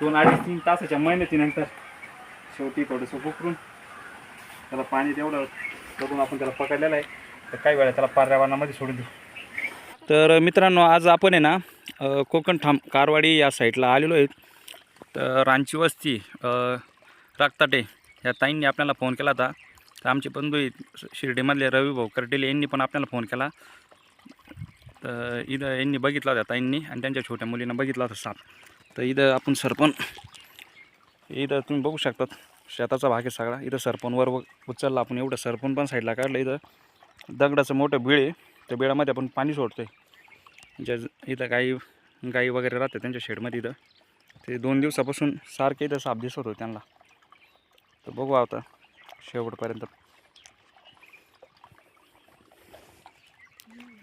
दोन अडीच तीन तासाच्या मेहनतीनंतर शेवटी थोडंसं पुकरून त्याला पाणी तेवढं करून आपण त्याला पकडलेलं आहे. तर काही वेळा त्याला पर्यावरणामध्ये सोडून देऊ. तर मित्रांनो आज आपण आहे ना कोकण ठाम कारवाडी या साईडला आलेलो आहेत तर रांची वस्ती रागताटे या ताईंनी आपल्याला फोन केला होता. तर आमचे बंधू आहेत शिर्डीमधले रवी भाऊ कर्टेले यांनी पण आपल्याला फोन केला. तर इथं यांनी बघितला होता ताईंनी आणि त्यांच्या छोट्या मुलीनं बघितला होता साप. तर इथं आपण सरपण इथं तुम्ही बघू शकतात शेताचा भाग आहे सगळा. इथं सरपणवर व- उचलला आपण एवढं सरपण पण साईडला काढलं. इथं दगडाचं मोठं बिळ आहे त्या बिळामध्ये आपण पाणी सोडतो आहे ज्या इथं गाई गाई वगैरे राहते त्यांच्या शेडमध्ये इथं. ते दोन दिवसापासून सारखे इथं साप दिसत होते त्यांना. तर बघू आता शेवटपर्यंत.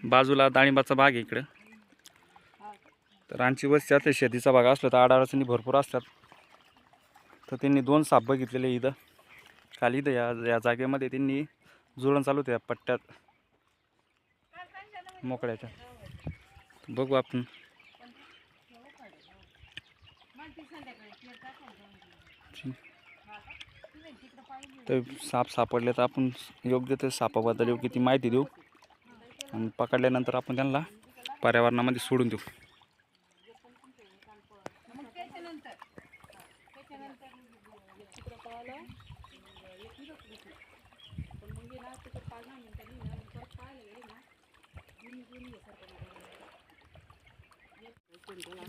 बाजूला डाळिंबाचा भाग आहे इकडं. तर रांची वस्ती असते शेतीचा भाग असला तर अडचणी भरपूर असतात. तर त्यांनी दोन साप बघितलेले इथं. काल इथं या या जागेमध्ये त्यांनी जुळण चालू होतं या पट्ट्यात. मोकळ्याच्या. बघू आपण. तर साप सापडले तर आपण योग्य ते सापाबद्दल योग्य ती माहिती देऊ. आणि पकडल्यानंतर आपण त्यांना पर्यावरणामध्ये सोडून देऊ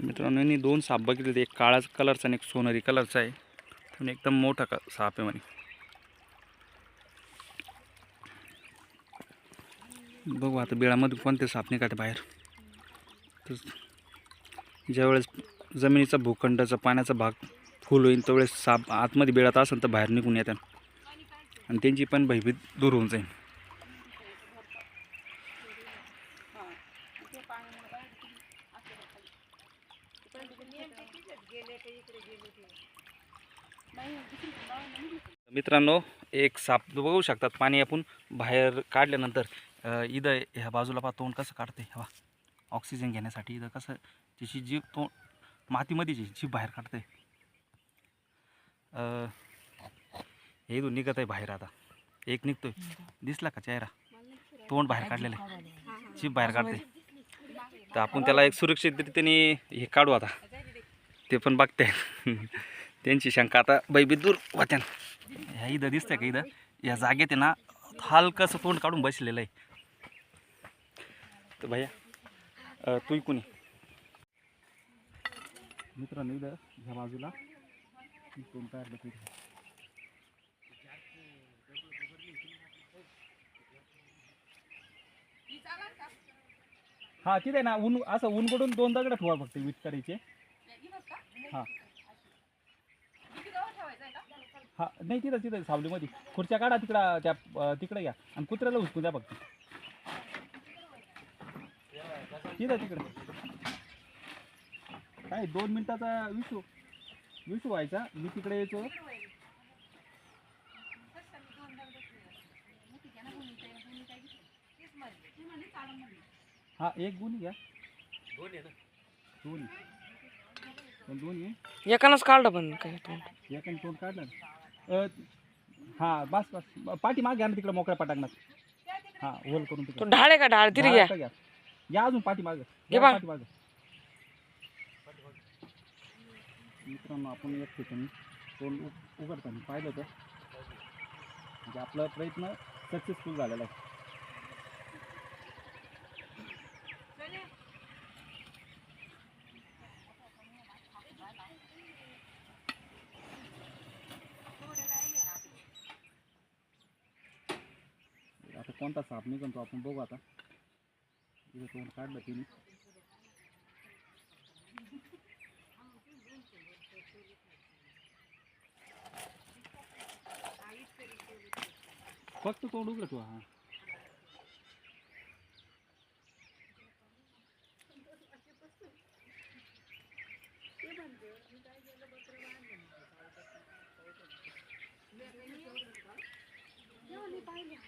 मित्रांनो यांनी दोन साप बघितले एक काळा कलरचा आणि एक सोनेरी कलरचा आहे. पण एकदम मोठा का साप आहे म्हणे. बघू आता बिळामध्ये कोणते साप निघाते बाहेर. तर ज्यावेळेस जमिनीचा भूखंडाचा पाण्याचा भाग फुल होईल त्यावेळेस साप आतमध्ये बिळात असेल तर बाहेर निघून येतात. आणि त्यांची पण भयभीत दूर होऊन जाईल. मित्रांनो एक साप बघू शकतात पाणी आपण बाहेर काढल्यानंतर. इथं ह्या बाजूला पा तोंड कसं काढते हवा ऑक्सिजन घेण्यासाठी इथं कसं तिची जीभ तोंड मातीमध्ये जी जीभ बाहेर काढते हे इथून निघत आहे बाहेर आता. एक निघतोय. दिसला का चेहरा? तोंड बाहेर काढलेलं आहे. जीभ बाहेर काढते तर आपण त्याला एक सुरक्षितरित्याने हे काढू आता. ते पण बघते त्यांची शंका आता बैबी दूर होत्या ह्या इथं दिसतंय का इथं? या जागेत आहे ना हलकंसं तोंड काढून बसलेलं आहे. तर भैया तू कुणी? मित्रांनो इथं ह्या बाजूला तोंड काढलं तिथे हा तिथे ना ऊन असं ऊन कडून दोन दगड ठेवा फक्त वीट करायचे हा. हा नाही तिथं तिथं सावलीमध्ये. खुर्च्या काढा तिकडं त्या तिकडं घ्या आणि कुत्र्याला हुसकून द्या फक्त. तिथं तिकडं. काय दोन मिनिटाचा विषू विषू व्हायचा. मी तिकडे यायचो हा एक गुन्हे घ्या. दोन पण दोन आहे एकानंच काढलं पण काय तोंड. एकाने तोंड काढलं. हा बस बस. पाठी मागे घ्या ना तिकडं मोकळ्या पटांगणात. हा होल करून तो तिकडं ढाळ आहे का ढाळ? तिथे घ्या. या अजून पाठी माग. घे बा. पाठी माग. मित्रांनो आपण एक ठिकाणी तोंड उघडताना पाहिलं होतं म्हणजे आपला प्रयत्न सक्सेसफुल झालेला आहे. मोठा साप निघतो आपण बघू आता इथे तोंड बची नहीं फक्त तोंड उघडत हा पाहिलं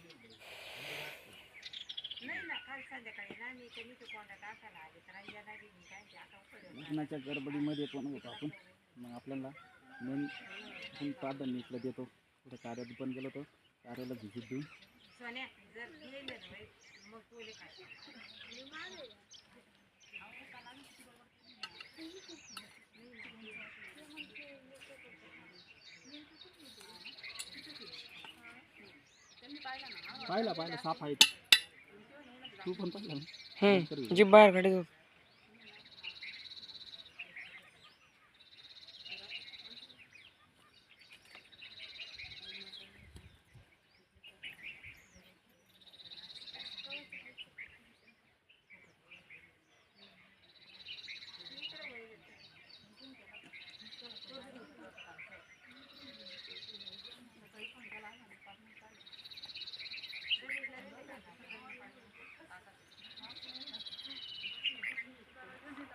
मी. लग्नाच्या गडबडीमध्ये पण होतो आपण. मग आपल्याला मेन आपण प्राधान्य इकडं देतो. कुठं कार्यात पण गेलो होतो. कार्याला व्हिजिट देऊन. पाहिला पाहिला साप आहे. तू पण पाहिला ना? हम्म. बाहेर काढत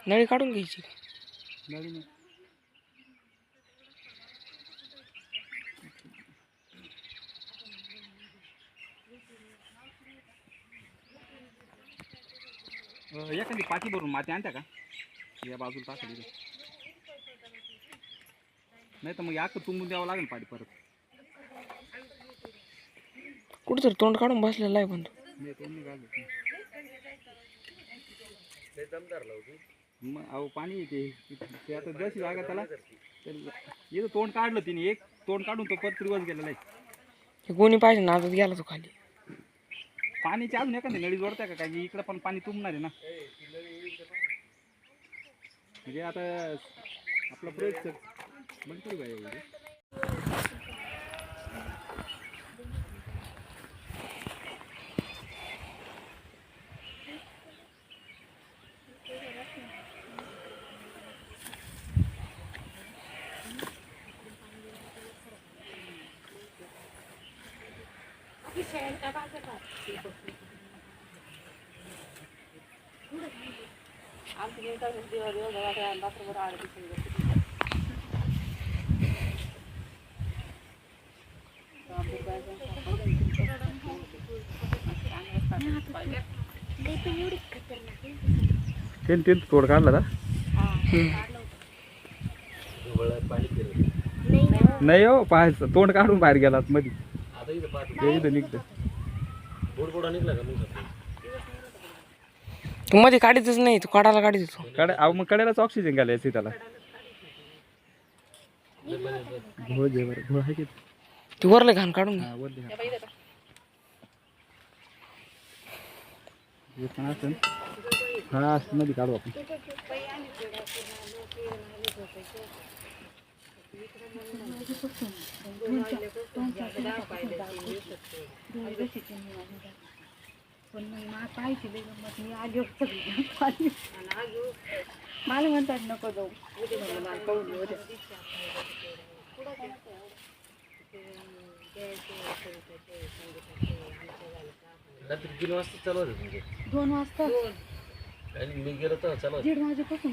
नळी काढून घ्यायची एखादी पाठी भरून माती आणता का या बाजूला टाकली. नाही तर मग या तुंबून द्यावं लागेल पाठी परत कुठेतरी तोंड काढून बसलेला आहे पण तो. नाही तो नाही घालत नाही. मग अहो पाणी येते ते. आता जशी जागा त्याला. इथं तोंड काढलं तिने एक. तोंड काढून तो परत रिवर्स गेलेला आहे. हे कोणी पाहिजे ना आता गेला तो खाली. पाण्याची अजून एखादी नळी जोडत्या का? काय इकडं पण पाणी तुंबणार आहे ना. म्हणजे आता आपला प्रयोग बंद करू काय तेन तेन तोड काढला का? नाही. हो पाहायचं. तोंड काढून बाहेर गेला मध्ये ते इथं निघतं तू मध्ये काढतच नाही तू काढायला काढत होतो कडे अहो मग कडेलाच ऑक्सिजन घालायचं त्याला. घोळ जे बरं घोळ आहे की तू? वरले घाण काढून घे. हा वर दे हा. हे पण असेल हा मध्ये काढू आपण. पण मग मला पाहिजे लई गंमत मी आली होती सगळी पाहिली. मला म्हणतात नको जाऊ. रात्री तीन वाजता चालू होते तुमचे दोन वाजता आणि मी गेलो तर चालू दीड वाजेपासून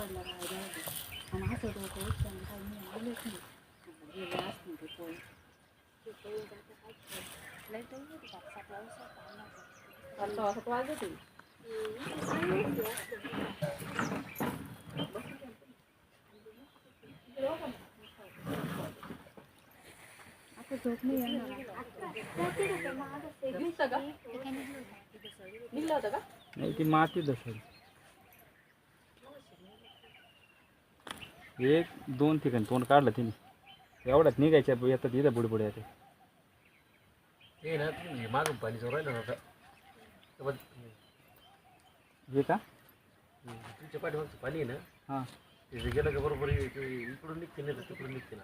संध्याकाळ अंधार पडला काय जायचं आणि असं डोकं उठलं काही मी आलेच नाही म्हणलं गेले असतील ते पोळी पाच सहा वाजता वाजत होती. आता झोप नाही येणार नाही ती माती दसरी एक दोन ठिकाणी तोंड काढलं तिने. एवढ्यात निघायच्या येतात इथं बुडबुड येते हे ना तुम्ही मागून पाणी तर बघ, हे का? तुमच्या पाठीमागचं पाणी आहे ना हां. ते गेलं का बरोबर ते इकडून निघते नाही तर तिकडून निघते ना.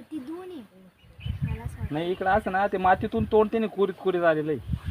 ती वाटतं. नाही इकडं असं ना ते मातीतून तोंड त्याने कुरीत कुरीत आलेलं आहे.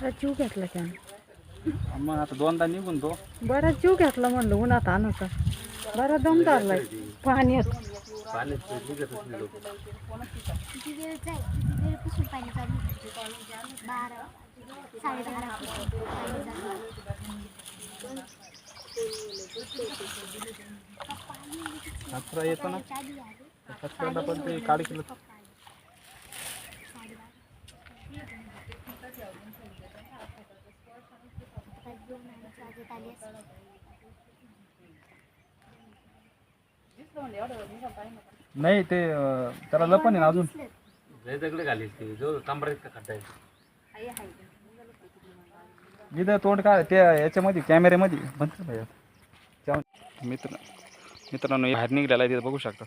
बराच जीव घेतला त्यानं मग आता दोनदा निघून तो बराच जीव घेतला म्हणलं उन्हात आणायचा बरा दम धरलाय पाण्यात पाण्यात ते निघतच नाही लोक किती वेळ जाईल किती वेळपासून पाणी चालू? बारा पाणी चालू. कचरा येतो ना चालू आहे. कचऱ्याला पण ते काढ केलं वाजत आली. नाही ते अं, त्याला लपण आहे ना अजून. लय दगडे घालीस ते जो कमरा इतका खड्डा आहे. इथं तोंड काय त्या याच्यामध्ये कॅमेऱ्यामध्ये. बंद कर. त्या- मित्र मित्रांनो हे बाहेर निघलेला आहे तिथं बघू शकता.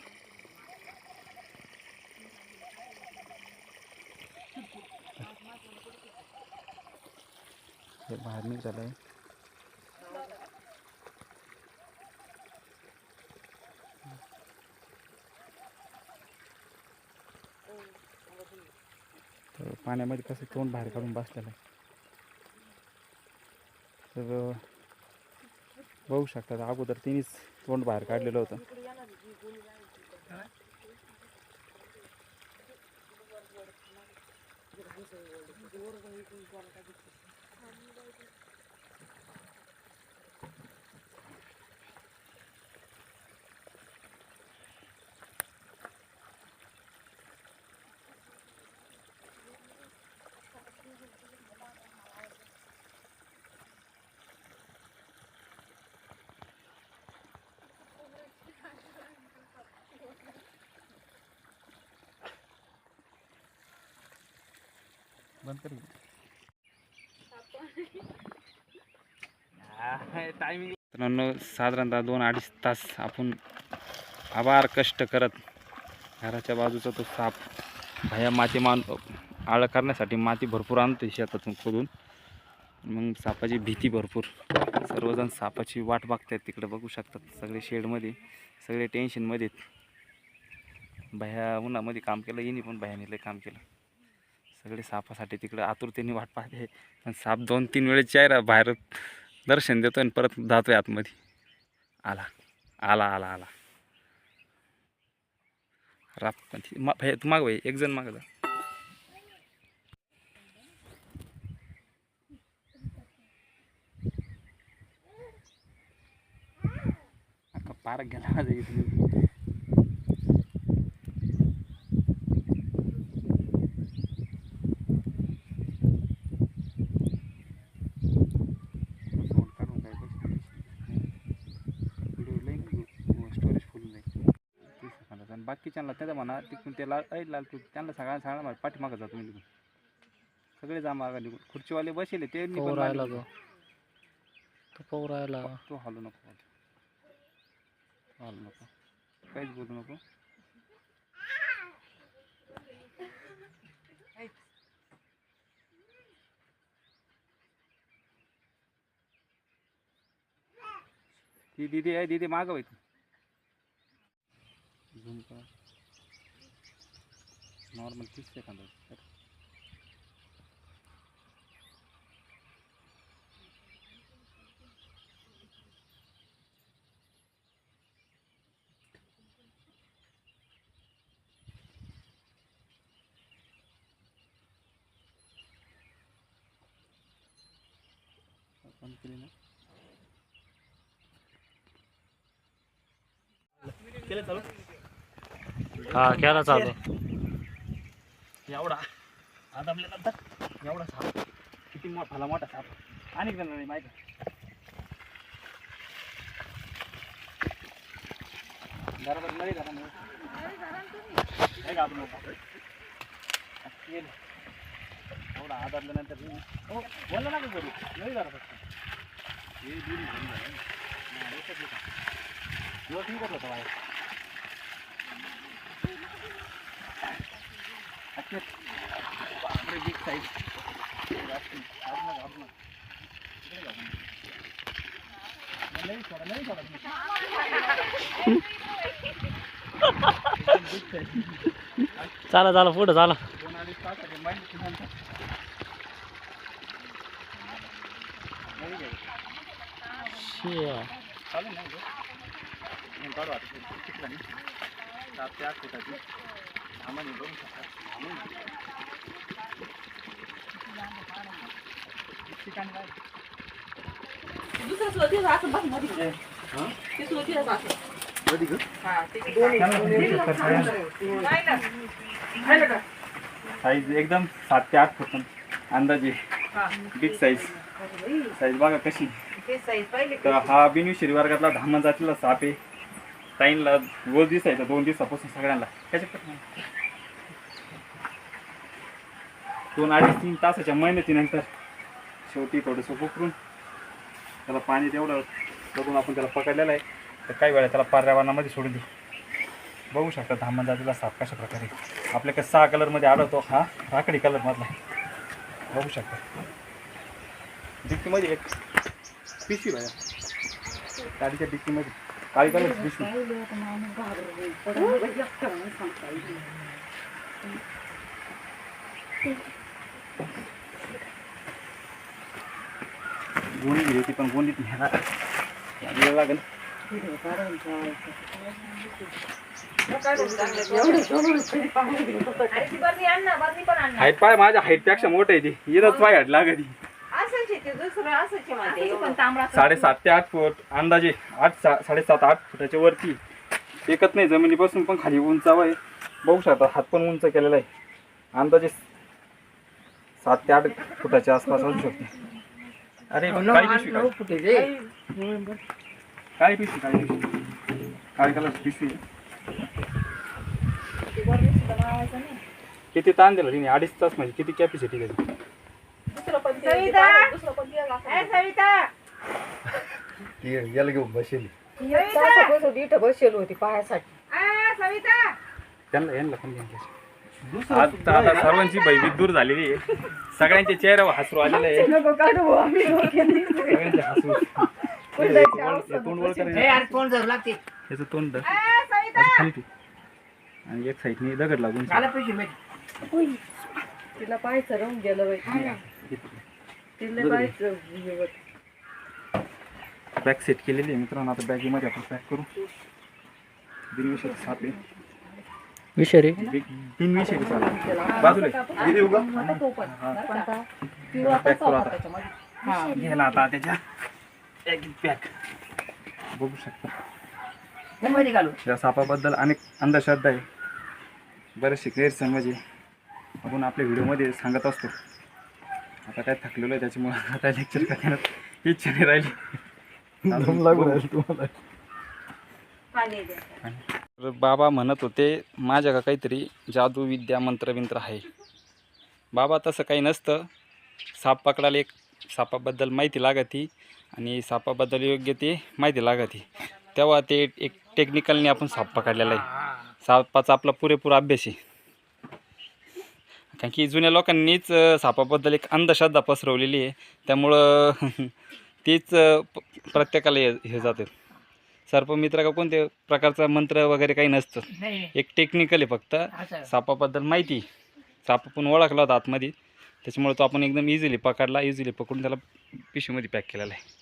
हे बाहेर निघालं आहे तर पाण्यामध्ये कसं तोंड बाहेर काढून बसलेलं आहे. तर बघू शकतात अगोदर तिनेच तोंड बाहेर काढलेलं होतं. बंद कर मित्रांनो साधारणतः दोन अडीच तास आपण आभार कष्ट करत घराच्या बाजूचा तो साप भया माती मान आळं करण्यासाठी माती भरपूर आणतो शेतातून खोदून. मग सापाची भीती भरपूर. सर्वजण सापाची वाट बघतायत तिकडे बघू शकतात सगळे शेडमध्ये सगळे टेन्शनमध्ये भया उन्हामध्ये काम केलं येणे पण भयाने लय काम केलं. सगळे सापासाठी तिकडं आतुरतेने वाट पाहते. पण साप दोन तीन वेळेस चेहरा बाहेर दर्शन देतो आणि परत जातोय आतमध्ये. आला आला आला आला. राप पण तू माग भाई एक जण माग जा. पार्क गेला माझ्या इथून. बाकीच्यांना त्याचा म्हणा तिकडून ते लाल ऐ लाल तू त्यांना सगळ्यांना सांगा मला पाठीमागं जातो मी निघून सगळे जा मागं निघून. खुर्चीवाले बसेले ते निघून राहिला मागे. तो. तो पाहू राहिला. तू हालू नको हालू. नको. काहीच बोलू नको. ती दिदी आहे दिदी मागं होय झूम कर नॉर्मल तीस सेकंद बंद केली ना हा केला चालू. एवढा. हा आदमल्यानंतर एवढा साप. किती मोठा मोठा साप. अनेक जण नाही माहिती. बरोबर नाही झाला नाही का आपण केलं. एवढा आदमल्यानंतर हो बोलला ना का करू नाही झाला फक्त. हे दोन्ही घेऊन झालं. हा, होता बाहेर अच्छा बापरे बिग साईज चला चला पुढं चला नाही शिया. बघू? कधी गं? साईज एकदम सात ते आठ फूट अंदाजे बिग साईज साईज बघा कशी. तर हा बिनविषारी वर्गातला धामा जातीला साप आहे. ताईंला रोज दिसायचा दोन दिवसापासून सगळ्यांना. त्याच्यात दोन अडीच तीन तासाच्या मेहनतीनंतर शेवटी थोडंसं उकरून त्याला पाणी तेवढं बघून आपण त्याला पकडलेलं आहे. तर काही वेळा त्याला पर्यावरणामध्ये सोडून देऊ. बघू शकता धामण जातीला साप कशा प्रकारे आपल्याकडे सहा कलरमध्ये आढळतो हा राखडी कलरमधला बघू शकता. डिक्कीमध्ये एक पिशवी बाया. गाडीच्या डिक्कीमध्ये. काळी कलर पिशवी गोणी गेली होती पण गोणीत न्यायला यायला लागेल. हाईट पाय माझ्या हाईटपेक्षा मोठं आहे ती. येतच पाय हाट लागत साडेसात ते आठ फूट अंदाजे आठ सा साडेसात आठ फुटाच्या वरती. टेकत नाही जमिनीपासून पण खाली उंचाव आहे. बघू शकता हात पण उंच केलेला आहे. अंदाजे सात ते आठ फुटाच्या आसपास असू शकते. अरे काळी पिशवी. काळी पिशवी काळी कलर पिशवी. किती ताण दिला तिने? अडीच तास म्हणजे किती कॅपॅसिटी त्याची याला घेऊन बसेल. बसेल होती पायासाठी. त्यांना यांना पण आता आता सर्वांची भयभीत दूर झालेली आहे. सगळ्यांच्या चेहऱ्यावर हसरू आलेलं आहे नको काढू आम्ही सगळ्यांचे हसू. हे तोंड वर करायचं. याचं तोंड असं खाली ठेव. आणि एक साईडने दगड लागून तिला पाहायचं राहून गेलं बाई. तिला पाहायचं हे होतं. बॅग सेट केलेली आहे मित्रांनो आता बॅगेमध्ये आपण पॅक करू. बिनविषयी साप आहे. विषारी? बिन- बिनविषयी साप आहे. बाजूला आहे. हे देऊ का? हा. पॅक करू आता. घ्यायला आता त्याच्या. एक पॅक बघू शकता. या सापाबद्दल अनेक अंधश्रद्धा आहे. बरेचसे गैरसमज आहे. आपण आपल्या व्हिडिओमध्ये सांगत असतो. आता काय थकलेलो आहे त्याच्यामुळे आता लेक्चर करण्यात इच्छा नाही राहिली. तर बाबा म्हणत होते माझ्या का काहीतरी जादू विद्या मंत्रविंत्र आहे. बाबा तसं काही नसतं. साप पकडायला एक सापाबद्दल माहिती लागती आणि सापाबद्दल योग्य ते माहिती लागती. तेव्हा ते एक टेक्निकलने आपण साप पकडलेला आहे. सापाचा आपला पुरेपूर अभ्यास आहे. कारण की जुन्या लोकांनीच सापाबद्दल एक अंधश्रद्धा पसरवलेली आहे. त्यामुळं तीच प्रत्येकाला हे हे जातं. सर्पमित्र का कोणत्या प्रकारचा मंत्र वगैरे काही नसतं. एक टेक्निकल आहे फक्त. सापाबद्दल माहिती साप पण ओळखला होता आतमध्ये. त्याच्यामुळे तो आपण एकदम इझिली पकडला इझिली पकडून त्याला पिशवीमध्ये पॅक केलेला आहे.